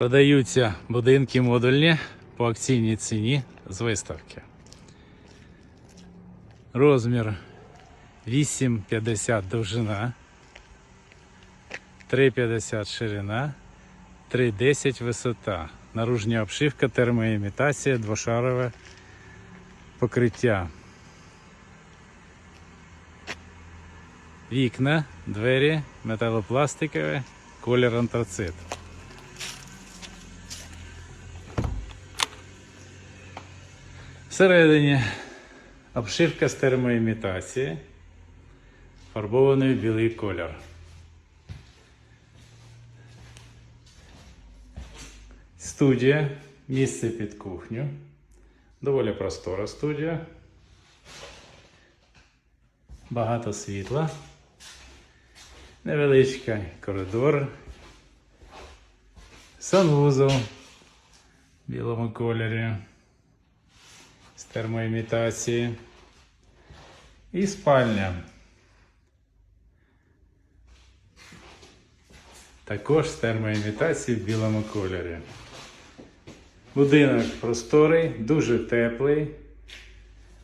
Продаються будинки модульні по акційній ціні з виставки. Розмір 8,50 довжина, 3,50 ширина, 3,10 висота. Наружня обшивка, термоімітація, двошарове покриття. Вікна, двері, металопластикові, колір антрацит. Всередині обшивка з термоімітації, фарбований білий колір. Студія, місце під кухню. Доволі простора студія. Багато світла. Невеличкий коридор. Санвузол в білому кольорі термоімітації. І спальня. Також з термоімітації в білому кольорі. Будинок просторий, дуже теплий.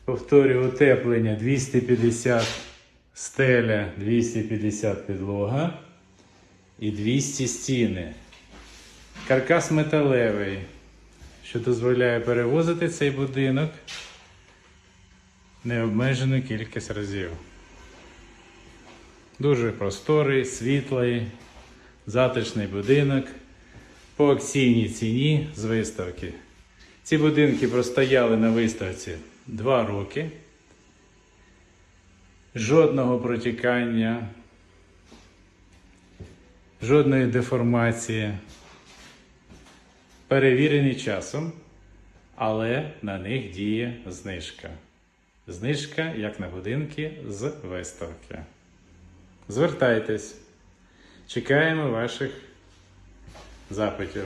Повторюю, утеплення 250 стеля, 250 підлога і 200 стіни. Каркас металевий, що дозволяє перевозити цей будинок необмежену кількість разів. Дуже просторий, світлий, затишний будинок по акційній ціні з виставки. Ці будинки простояли на виставці 2 роки. Жодного протікання, жодної деформації. Перевірені часом, але на них діє знижка. Знижка як на будинки з виставки. Звертайтесь. Чекаємо ваших запитів.